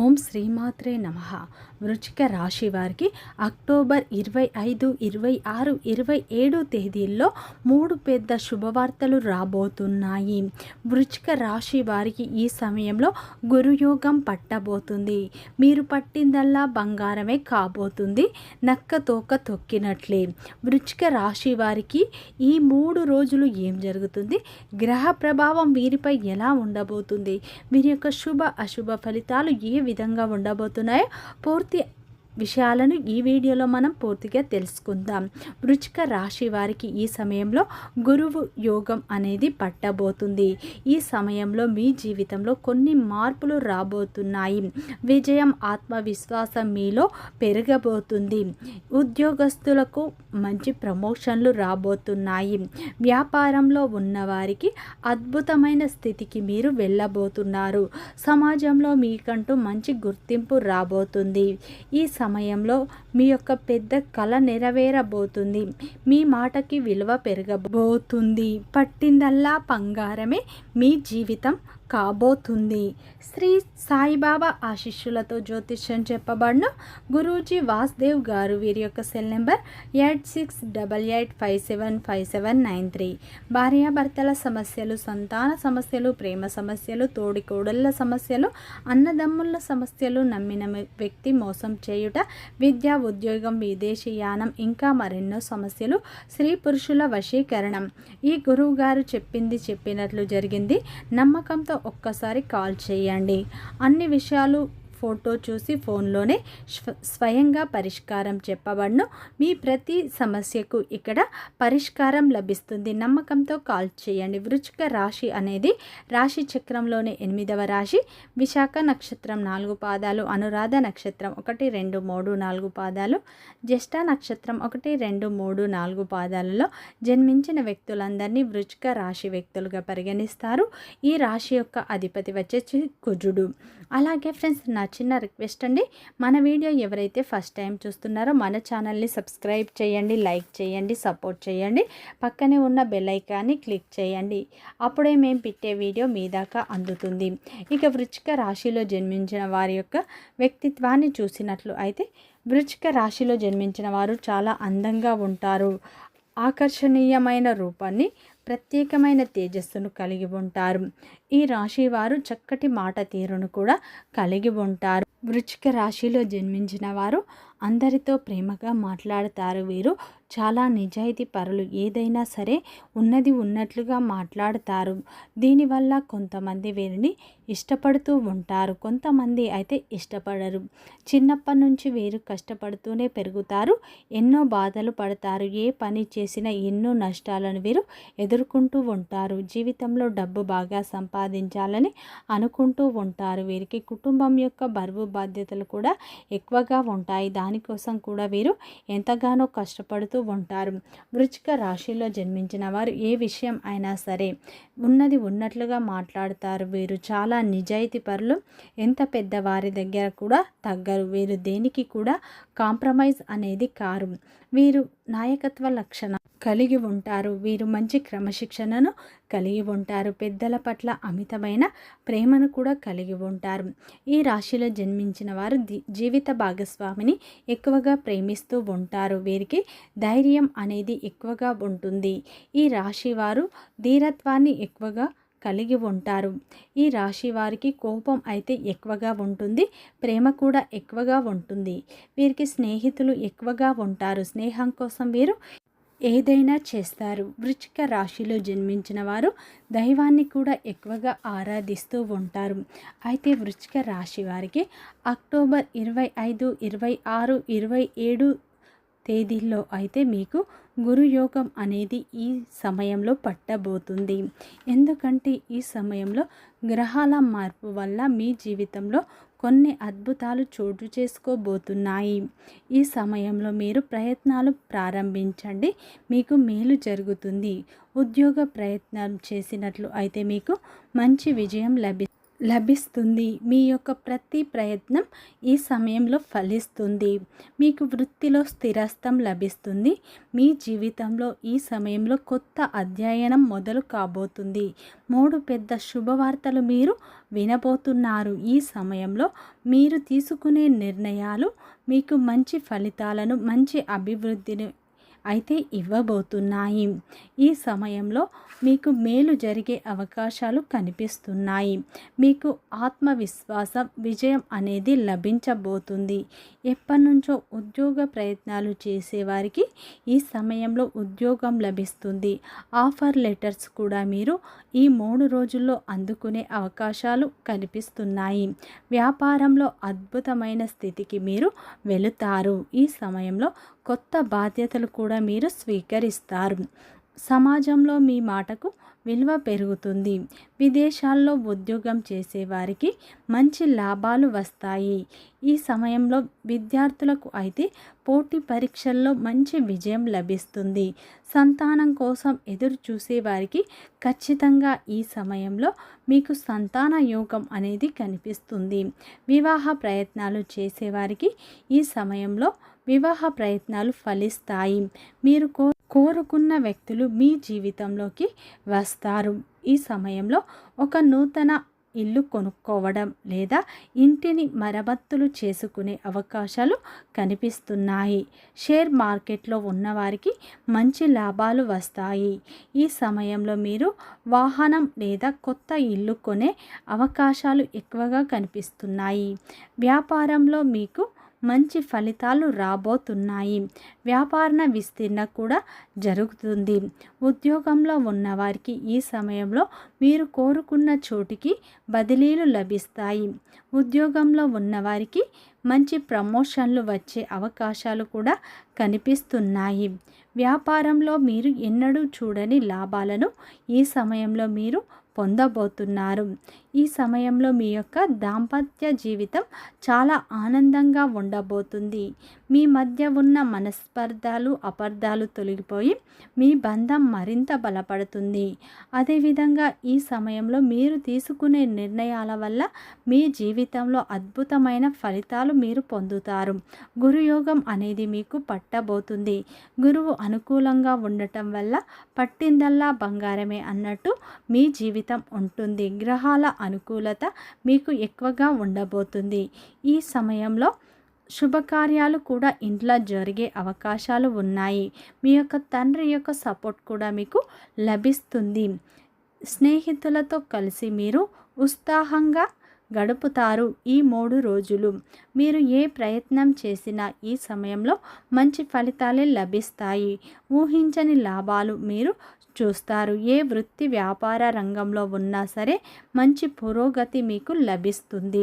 ఓం శ్రీమాత్రే నమ. వృచ్చిక రాశి వారికి అక్టోబర్ ఇరవై ఐదు ఇరవై ఆరు ఇరవై ఏడు తేదీల్లో మూడు పెద్ద శుభవార్తలు రాబోతున్నాయి. వృచ్చిక రాశి వారికి ఈ సమయంలో గురుయోగం పట్టబోతుంది. మీరు పట్టిందల్లా బంగారమే కాబోతుంది. నక్క తోక తొక్కినట్లే. వృచ్చిక రాశి వారికి ఈ మూడు రోజులు ఏం జరుగుతుంది? గ్రహ ప్రభావం వీరిపై ఎలా ఉండబోతుంది? వీరి యొక్క శుభ అశుభ ఫలితాలు ఏ విధంగా ఉండబోతున్నాయి. పూర్తి విషయాలను ఈ వీడియోలో మనం పూర్తిగా తెలుసుకుందాం. వృచిక రాశి వారికి ఈ సమయంలో గురువు యోగం అనేది పట్టబోతుంది. ఈ సమయంలో మీ జీవితంలో కొన్ని మార్పులు రాబోతున్నాయి. విజయం ఆత్మవిశ్వాసం మీలో పెరగబోతుంది. ఉద్యోగస్తులకు మంచి ప్రమోషన్లు రాబోతున్నాయి. వ్యాపారంలో ఉన్నవారికి అద్భుతమైన స్థితికి మీరు వెళ్ళబోతున్నారు. సమాజంలో మీకంటూ మంచి గుర్తింపు రాబోతుంది. ఈ సమయంలో మీ యొక్క పెద్ద కళ నెరవేరబోతుంది. మీ మాటకి విలువ పెరగబోతుంది. పట్టిందల్లా బంగారమే మీ జీవితం కాబోతుంది. శ్రీ సాయిబాబా ఆశిష్యులతో జ్యోతిష్యం చెప్పబడిన. గురూజీ వాసుదేవ్ గారు వీరి యొక్క cell number eight six double eight five seven five seven nine three. భార్యాభర్తల సమస్యలు సంతాన సమస్యలు ప్రేమ సమస్యలు తోడి కోడళ్ళ సమస్యలు అన్నదమ్ముల సమస్యలు నమ్మిన వ్యక్తి మోసం చేయుట విద్యా ఉద్యోగం విదేశీయానం ఇంకా మరెన్నో సమస్యలు స్త్రీ పురుషుల వశీకరణం. ఈ గురువు గారు చెప్పింది చెప్పినట్లు జరిగింది. నమ్మకంతో ఒక్కసారి కాల్ చేయండి. అన్ని విషయాలు ఫోటో చూసి ఫోన్లోనే స్వయంగా పరిష్కారం చెప్పబడను. మీ ప్రతి సమస్యకు ఇక్కడ పరిష్కారం లభిస్తుంది. నమ్మకంతో కాల్ చేయండి. వృచిక రాశి అనేది రాశి చక్రంలోని ఎనిమిదవ రాశి. విశాఖ నక్షత్రం నాలుగు పాదాలు అనురాధ నక్షత్రం ఒకటి రెండు మూడు నాలుగు పాదాలు. జ్యేష్ఠ నక్షత్రం ఒకటి రెండు మూడు నాలుగు పాదాలలో జన్మించిన వ్యక్తులందరినీ వృచిక రాశి వ్యక్తులుగా పరిగణిస్తారు. ఈ రాశి యొక్క అధిపతి వచ్చేసి కుజుడు. అలాగే ఫ్రెండ్స్ నా చిన్న రిక్వెస్ట్ అండి. మన వీడియో ఎవరైతే ఫస్ట్ టైం చూస్తున్నారో మన ఛానల్ని సబ్స్క్రైబ్ చేయండి లైక్ చేయండి సపోర్ట్ చేయండి. పక్కనే ఉన్న బెల్ ఐకాన్ని క్లిక్ చేయండి. అప్పుడే మేము పెట్టే వీడియో మీ దాకా అందుతుంది. ఇక వృచ్చిక రాశిలో జన్మించిన వారి యొక్క వ్యక్తిత్వాన్ని చూసినట్లు అయితే వృచ్చిక రాశిలో జన్మించిన వారు చాలా అందంగా ఉంటారు. ఆకర్షణీయమైన రూపాన్ని ప్రత్యేకమైన తేజస్సును కలిగి ఉంటారు. ఈ రాశి వారు చక్కటి మాట తీరును కూడా కలిగి ఉంటారు. వృచ్చిక రాశిలో జన్మించిన వారు అందరితో ప్రేమగా మాట్లాడతారు వీరు. చాలా నిజాయితీ పరులు. ఏదైనా సరే ఉన్నది ఉన్నట్లుగా మాట్లాడతారు. దీనివల్ల కొంతమంది వీరిని ఇష్టపడుతూ ఉంటారు. కొంతమంది అయితే ఇష్టపడరు. చిన్నప్పటి నుంచి వీరు కష్టపడుతూనే పెరుగుతారు. ఎన్నో బాధలు పడతారు. ఏ పని చేసినా ఎన్నో నష్టాలను వీరు ఎదుర్కొంటూ ఉంటారు. జీవితంలో డబ్బు బాగా సంపాదించాలని అనుకుంటూ ఉంటారు. వీరికి కుటుంబం యొక్క బరువు బాధ్యతలు కూడా ఎక్కువగా ఉంటాయి. దాని దానికోసం కూడా వీరు ఎంతగానో కష్టపడుతూ ఉంటారు. వృచ్చిక రాశిలో జన్మించిన వారు ఏ విషయం అయినా సరే ఉన్నది ఉన్నట్లుగా మాట్లాడతారు. వీరు చాలా నిజాయితీ పరులు ఎంత పెద్ద వారి దగ్గర కూడా తగ్గరు. వీరు దేనికి కూడా కాంప్రమైజ్ అనేది కారు. వీరు నాయకత్వ లక్షణ కలిగి ఉంటారు. వీరు మంచి క్రమశిక్షణను కలిగి ఉంటారు. పెద్దల పట్ల అమితమైన ప్రేమను కూడా కలిగి ఉంటారు. ఈ రాశిలో జన్మించిన వారు జీవిత భాగస్వామిని ఎక్కువగా ప్రేమిస్తూ ఉంటారు. వీరికి ధైర్యం అనేది ఎక్కువగా ఉంటుంది. ఈ రాశి వారు ధీరత్వాన్ని ఎక్కువగా కలిగి ఉంటారు. ఈ రాశి వారికి కోపం అయితే ఎక్కువగా ఉంటుంది. ప్రేమ కూడా ఎక్కువగా ఉంటుంది. వీరికి స్నేహితులు ఎక్కువగా ఉంటారు. స్నేహం కోసం వీరు ఏదైనా చేస్తారు. వృచ్చిక రాశిలో జన్మించిన వారు దైవాన్ని కూడా ఎక్కువగా ఆరాధిస్తూ ఉంటారు. అయితే వృచ్చిక రాశి వారికి అక్టోబర్ ఇరవై ఐదు ఇరవై ఆరు ఇరవై ఏడు తేదీల్లో అయితే మీకు గురుయోగం అనేది ఈ సమయంలో పట్టబోతుంది. ఎందుకంటే ఈ సమయంలో గ్రహాల మార్పు వల్ల మీ జీవితంలో కొన్ని అద్భుతాలు చోటు చేసుకోబోతున్నాయి. ఈ సమయంలో మీరు ప్రయత్నాలు ప్రారంభించండి. మీకు మేలు జరుగుతుంది. ఉద్యోగ ప్రయత్నం చేసినట్లు అయితే మీకు మంచి విజయం లభి లభిస్తుంది. మీ యొక్క ప్రతి ప్రయత్నం ఈ సమయంలో ఫలిస్తుంది. మీకు వృత్తిలో స్థిరస్థం లభిస్తుంది. మీ జీవితంలో ఈ సమయంలో కొత్త అధ్యయనం మొదలు కాబోతుంది. మూడు పెద్ద శుభవార్తలు మీరు వినబోతున్నారు. ఈ సమయంలో మీరు తీసుకునే నిర్ణయాలు మీకు మంచి ఫలితాలను మంచి అభివృద్ధిని అయితే ఇవ్వబోతున్నాయి. ఈ సమయంలో మీకు మేలు జరిగే అవకాశాలు కనిపిస్తున్నాయి. మీకు ఆత్మవిశ్వాసం విజయం అనేది లభించబోతుంది. ఎప్పటి నుంచో ఉద్యోగ ప్రయత్నాలు చేసేవారికి ఈ సమయంలో ఉద్యోగం లభిస్తుంది. ఆఫర్ లెటర్స్ కూడా మీరు ఈ మూడు రోజుల్లో అందుకునే అవకాశాలు కనిపిస్తున్నాయి. వ్యాపారంలో అద్భుతమైన స్థితికి మీరు వెళుతారు. ఈ సమయంలో కొత్త బాధ్యతలు కూడా మీరు స్వీకరిస్తారు. సమాజంలో మీ మాటకు విలువ పెరుగుతుంది. విదేశాల్లో ఉద్యోగం చేసేవారికి మంచి లాభాలు వస్తాయి. ఈ సమయంలో విద్యార్థులకు అయితే పోటీ పరీక్షల్లో మంచి విజయం లభిస్తుంది. సంతానం కోసం ఎదురు చూసేవారికి ఖచ్చితంగా ఈ సమయంలో మీకు సంతాన యోగం అనేది కనిపిస్తుంది. వివాహ ప్రయత్నాలు చేసేవారికి ఈ సమయంలో వివాహ ప్రయత్నాలు ఫలిస్తాయి. మీరు కో కోరుకున్న వ్యక్తులు మీ జీవితంలోకి వస్తారు. ఈ సమయంలో ఒక నూతన ఇల్లు కొనుక్కోవడం లేదా ఇంటిని మరమ్మతులు చేసుకునే అవకాశాలు కనిపిస్తున్నాయి. షేర్ మార్కెట్లో ఉన్నవారికి మంచి లాభాలు వస్తాయి. ఈ సమయంలో మీరు వాహనం లేదా కొత్త ఇల్లు కొనే అవకాశాలు ఎక్కువగా కనిపిస్తున్నాయి. వ్యాపారంలో మీకు మంచి ఫలితాలు రాబోతున్నాయి. వ్యాపార విస్తీర్ణ కూడా జరుగుతుంది. ఉద్యోగంలో ఉన్నవారికి ఈ సమయంలో మీరు కోరుకున్న చోటికి బదిలీలు లభిస్తాయి. ఉద్యోగంలో ఉన్నవారికి మంచి ప్రమోషన్లు వచ్చే అవకాశాలు కూడా కనిపిస్తున్నాయి. వ్యాపారంలో మీరు ఎన్నడూ చూడని లాభాలను ఈ సమయంలో మీరు పొందబోతున్నారు. ఈ సమయంలో మీ యొక్క దాంపత్య జీవితం చాలా ఆనందంగా ఉండబోతుంది. మీ మధ్య ఉన్న మనస్పర్ధాలు అపార్థాలు తొలగిపోయి మీ బంధం మరింత బలపడుతుంది. అదేవిధంగా ఈ సమయంలో మీరు తీసుకునే నిర్ణయాల వల్ల మీ జీవితంలో అద్భుతమైన ఫలితాలు మీరు పొందుతారు. గురుయోగం అనేది మీకు పట్టబోతుంది. గురువు అనుకూలంగా ఉండటం వల్ల పట్టిందల్లా బంగారమే అన్నట్టు మీ జీవితం ఉంటుంది. గ్రహాల అనుకూలత మీకు ఎక్కువగా ఉండబోతుంది. ఈ సమయంలో శుభకార్యాలు కూడా ఇంట్లో జరిగే అవకాశాలు ఉన్నాయి. మీ యొక్క తండ్రి యొక్క సపోర్ట్ కూడా మీకు లభిస్తుంది. స్నేహితులతో కలిసి మీరు ఉత్సాహంగా గడుపుతారు ఈ మూడు రోజులు. మీరు ఏ ప్రయత్నం చేసినా ఈ సమయంలో మంచి ఫలితాలే లభిస్తాయి. ఊహించని లాభాలు మీరు చూస్తారు. ఏ వృత్తి వ్యాపార రంగంలో ఉన్నా సరే మంచి పురోగతి మీకు లభిస్తుంది.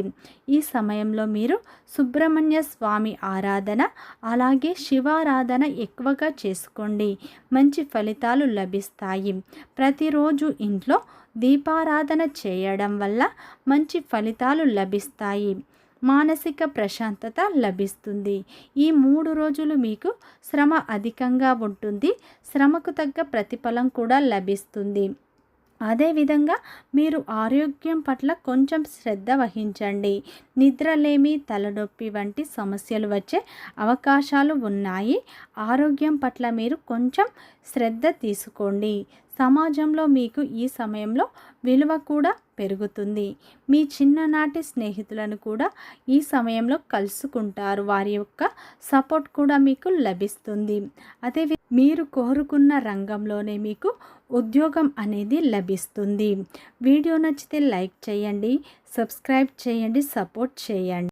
ఈ సమయంలో మీరు సుబ్రహ్మణ్య స్వామి ఆరాధన అలాగే శివారాధన ఎక్కువగా చేసుకోండి. మంచి ఫలితాలు లభిస్తాయి. ప్రతిరోజు ఇంట్లో దీపారాధన చేయడం వల్ల మంచి ఫలితాలు లభిస్తాయి. మానసిక ప్రశాంతత లభిస్తుంది. ఈ మూడు రోజులు మీకు శ్రమ అధికంగా ఉంటుంది. శ్రమకు తగ్గ ప్రతిఫలం కూడా లభిస్తుంది. అదేవిధంగా మీరు ఆరోగ్యం పట్ల కొంచెం శ్రద్ధ వహించండి. నిద్రలేమి తలనొప్పి వంటి సమస్యలు వచ్చే అవకాశాలు ఉన్నాయి. ఆరోగ్యం పట్ల మీరు కొంచెం శ్రద్ధ తీసుకోండి. సమాజంలో మీకు ఈ సమయంలో విలువ కూడా పెరుగుతుంది. మీ చిన్ననాటి స్నేహితులను కూడా ఈ సమయంలో కలుసుకుంటారు. వారి యొక్క సపోర్ట్ కూడా మీకు లభిస్తుంది. అదే మీరు కోరుకున్న రంగంలోనే మీకు ఉద్యోగం అనేది లభిస్తుంది. వీడియో నచ్చితే లైక్ చేయండి సబ్స్క్రైబ్ చేయండి సపోర్ట్ చేయండి.